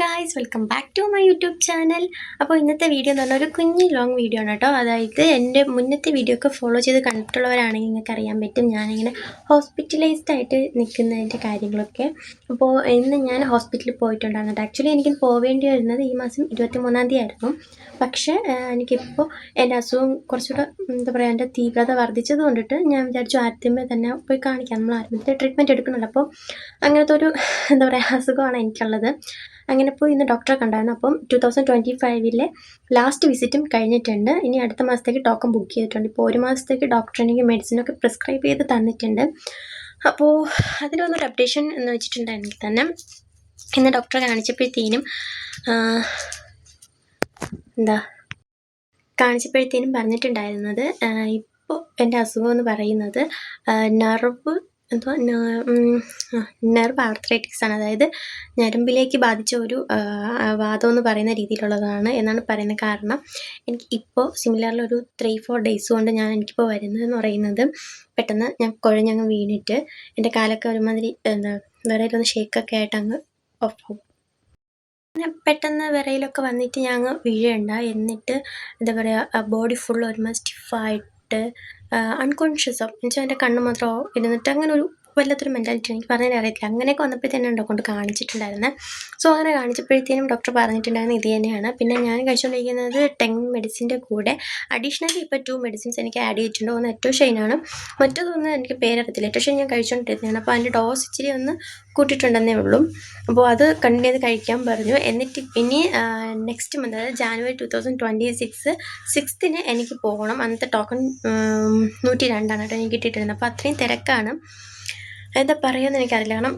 Guys welcome back to my YouTube channel അപ്പോൾ ഇന്നത്തെ video എന്ന് പറഞ്ഞാൽ ഒരു കുഞ്ഞ് ലോങ് വീഡിയോ ആണ് കേട്ടോ. അതായത് എന്റെ മുന്നത്തെ വീഡിയോ ഒക്കെ ഫോളോ ചെയ്ത് കണ്ടിട്ടുള്ളവരാണെങ്കിൽ നിങ്ങൾക്ക് അറിയാൻ പറ്റും. ഞാനിങ്ങനെ ഹോസ്പിറ്റലൈസ്ഡ് ആയിട്ട് നിൽക്കുന്നതിന്റെ കാര്യങ്ങളൊക്കെ. അപ്പോൾ ഇന്ന് ഞാൻ ഹോസ്പിറ്റലിൽ പോയിട്ടുണ്ടായിരുന്നു. ആക്ച്വലി എനിക്ക് പോവേണ്ടി വരുന്നത് ഈ മാസം ഇരുപത്തി മൂന്നാം തീയതി ആയിരുന്നു. പക്ഷേ എനിക്കിപ്പോൾ എന്റെ അസുഖം കുറച്ചുകൂടെ എന്താ പറയുക എന്റെ തീവ്രത വർദ്ധിച്ചത് കൊണ്ടിട്ട് ഞാൻ വിചാരിച്ചു ആദ്യമേ തന്നെ പോയി കാണിക്കാം. നമ്മൾ ആദ്യമത്തെ ട്രീറ്റ്മെന്റ് എടുക്കണമല്ലോ. അപ്പോൾ അങ്ങനത്തെ ഒരു എന്താ പറയുക അസുഖമാണ് എനിക്കുള്ളത്. അങ്ങനെ പോയി ഇന്ന് ഡോക്ടറെ കണ്ടായിരുന്നു. അപ്പം ടു തൗസൻഡ് ട്വന്റി ഫൈവിലെ ലാസ്റ്റ് വിസിറ്റും കഴിഞ്ഞിട്ടുണ്ട്. ഇനി അടുത്ത മാസത്തേക്ക് ടോക്കൺ ബുക്ക് ചെയ്തിട്ടുണ്ട്. ഇപ്പോൾ ഒരു മാസത്തേക്ക് ഡോക്ടർ എനിക്ക് മെഡിസിനൊക്കെ പ്രിസ്ക്രൈബ് ചെയ്ത് തന്നിട്ടുണ്ട്. അപ്പോൾ അതിൽ വന്നൊരു അപ്ഡേഷൻ എന്ന് വെച്ചിട്ടുണ്ടായിരുന്നെങ്കിൽ തന്നെ ഇന്ന് ഡോക്ടറെ കാണിച്ചപ്പോഴത്തേനും എന്താ? കാണിച്ചപ്പോഴത്തേനും പറഞ്ഞിട്ടുണ്ടായിരുന്നത് ഇപ്പോൾ എന്റെ അസുഖം എന്ന് പറയുന്നത് നെർവ് എന്തോ നെർവ് ആർത്രൈറ്റിക്സ് ആണ്. അതായത് ഞരമ്പിലേക്ക് ബാധിച്ച ഒരു വാദം എന്ന് പറയുന്ന രീതിയിലുള്ളതാണ് എന്നാണ് പറയുന്നത് കാരണം. എനിക്ക് ഇപ്പോൾ സിമിലർലി ഒരു ത്രീ ഫോർ ഡേയ്സ് കൊണ്ട് ഞാൻ എനിക്കിപ്പോൾ വരുന്നതെന്ന് പറയുന്നത് പെട്ടെന്ന് ഞാൻ കുഴഞ്ഞങ്ങ് വീണിട്ട് എന്റെ കാലൊക്കെ ഒരുമാതിരി എന്താ വിറയിലൊന്ന് ഷേക്കൊക്കെ ആയിട്ട് അങ്ങ് ഓഫ് ആവും. പെട്ടെന്ന് വിറയിലൊക്കെ വന്നിട്ട് ഞാൻ അങ്ങ് വീഴണ്ട. എന്നിട്ട് എന്താ പറയുക ബോഡി ഫുൾ ഒരുമാതിരി സ്റ്റിഫായിട്ട് അൺകോൺഷ്യസ് ആവും എന്നുവെച്ചാൽ എന്റെ കണ്ണ് മാത്രം ഇരുന്നിട്ട് അങ്ങനെ ഒരു വല്ലാത്തൊരു മെന്റാലിറ്റി എനിക്ക് പറഞ്ഞാൽ അറിയത്തില്ല. അങ്ങനെയൊക്കെ വന്നപ്പോഴത്തേനും ഉണ്ടോ കൊണ്ട് കാണിച്ചിട്ടുണ്ടായിരുന്നത് സോ അങ്ങനെ കാണിച്ചപ്പോഴത്തേനും ഡോക്ടർ പറഞ്ഞിട്ടുണ്ടായിരുന്നത് ഇത് തന്നെയാണ്. പിന്നെ ഞാൻ കഴിച്ചുകൊണ്ടിരിക്കുന്നത് ടെങ് മെഡിസിന്റെ കൂടെ. അഡീഷണലി ഇപ്പോൾ ടു മെഡിസിൻസ് എനിക്ക് ആഡ് ചെയ്തിട്ടുണ്ട്. ഒന്ന് ഏറ്റവും ഷൈനാണ് മറ്റേതൊന്നും എനിക്ക് പേരറിയത്തില്ല. ഏറ്റവും ഷൈൻ ഞാൻ കഴിച്ചുകൊണ്ടിരുന്നതാണ്. അപ്പോൾ അതിന്റെ ഡോസ് ഇച്ചിരി ഒന്ന് കൂട്ടിയിട്ടുണ്ടെന്നേ ഉള്ളൂ. അപ്പോൾ അത് കണ്ടിന്യൂ ചെയ്ത് കഴിക്കാൻ പറഞ്ഞു. എന്നിട്ട് ഇനി നെക്സ്റ്റ് മന്ത് അതായത് January two thousand twenty six സിക്സ്ത്തിന് എനിക്ക് പോകണം. അന്നത്തെ ടോക്കൺ നൂറ്റി രണ്ടാണ് കേട്ടോ എനിക്ക് കിട്ടിയിട്ടിരുന്നത് അപ്പോൾ അത്രയും തിരക്കാണ്. എന്താ പറയുക എനിക്കറിയില്ല. കാരണം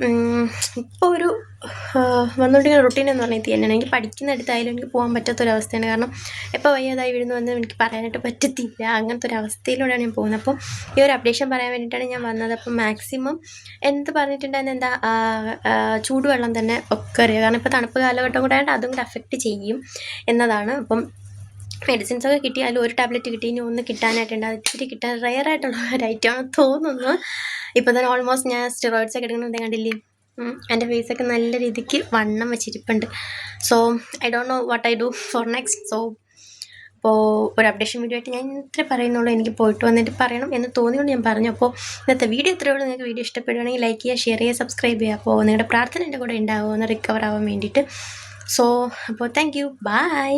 ഇപ്പോൾ ഒരു വന്നുകൊണ്ടിരിക്കുന്ന റുട്ടീൻ എന്ന് പറഞ്ഞാൽ തന്നെയാണ്. എനിക്ക് പഠിക്കുന്നിടത്തായാലും എനിക്ക് പോകാൻ പറ്റാത്തൊരവസ്ഥയാണ്. കാരണം എപ്പോൾ വയ്യാതായി വീഴുന്നു എന്ന് എനിക്ക് പറയാനായിട്ട് പറ്റത്തില്ല. അങ്ങനത്തെ ഒരു അവസ്ഥയിലൂടെയാണ് ഞാൻ പോകുന്നത്. അപ്പോൾ ഈ ഒരു അപ്ഡേഷൻ പറയാൻ വേണ്ടിയിട്ടാണ് ഞാൻ വന്നത്. അപ്പോൾ മാക്സിമം എന്ത് പറഞ്ഞിട്ടുണ്ടായിരുന്നു എന്താ ചൂടുവെള്ളം തന്നെ ഒക്കെ അറിയുക. കാരണം ഇപ്പോൾ തണുപ്പ് കാലഘട്ടം കൂടെ ആയിട്ട് അതും കൂടെ അഫക്റ്റ് ചെയ്യും എന്നതാണ്. അപ്പം മെഡിസിൻസ് ഒക്കെ കിട്ടിയാലും ഒരു ടാബ്ലറ്റ് കിട്ടി ഇനി ഒന്ന് കിട്ടാനായിട്ടുണ്ട്. അത് ഇച്ചിരി കിട്ടാൻ റയറായിട്ടുള്ള ഒരു ഐറ്റമാണ് തോന്നുന്നു. ഇപ്പോൾ തന്നെ ഓൾമോസ്റ്റ് ഞാൻ സ്റ്റിറോയിഡ്സ് ഒക്കെ എടുക്കുന്നത് കണ്ടില്ലേ? എന്റെ ഫേസൊക്കെ നല്ല രീതിക്ക് വണ്ണം വെച്ചിരിപ്പുണ്ട്. So I don't know what I do for next so അപ്പോൾ ഒരു അപ്ഡേഷൻ വീഡിയോ ആയിട്ട് ഞാൻ ഇത്ര പറയുന്നുള്ളൂ. എനിക്ക് പോയിട്ട് വന്നിട്ട് പറയണം എന്ന് തോന്നിയോണ്ട് ഞാൻ പറഞ്ഞു. അപ്പോൾ ഇന്നത്തെ വീഡിയോ ഇത്രയേ ഉള്ളൂ. നിങ്ങൾക്ക് വീഡിയോ ഇഷ്ടപ്പെടുകയാണെങ്കിൽ ലൈക്ക് ചെയ്യുക ഷെയർ ചെയ്യുക സബ്സ്ക്രൈബ് ചെയ്യുക. അപ്പോൾ നിങ്ങളുടെ പ്രാർത്ഥന എന്റെ കൂടെ ഉണ്ടാവുമെന്ന് റിക്കവർ ആവാൻ വേണ്ടിയിട്ട്. സോ അപ്പോൾ താങ്ക് യു ബൈ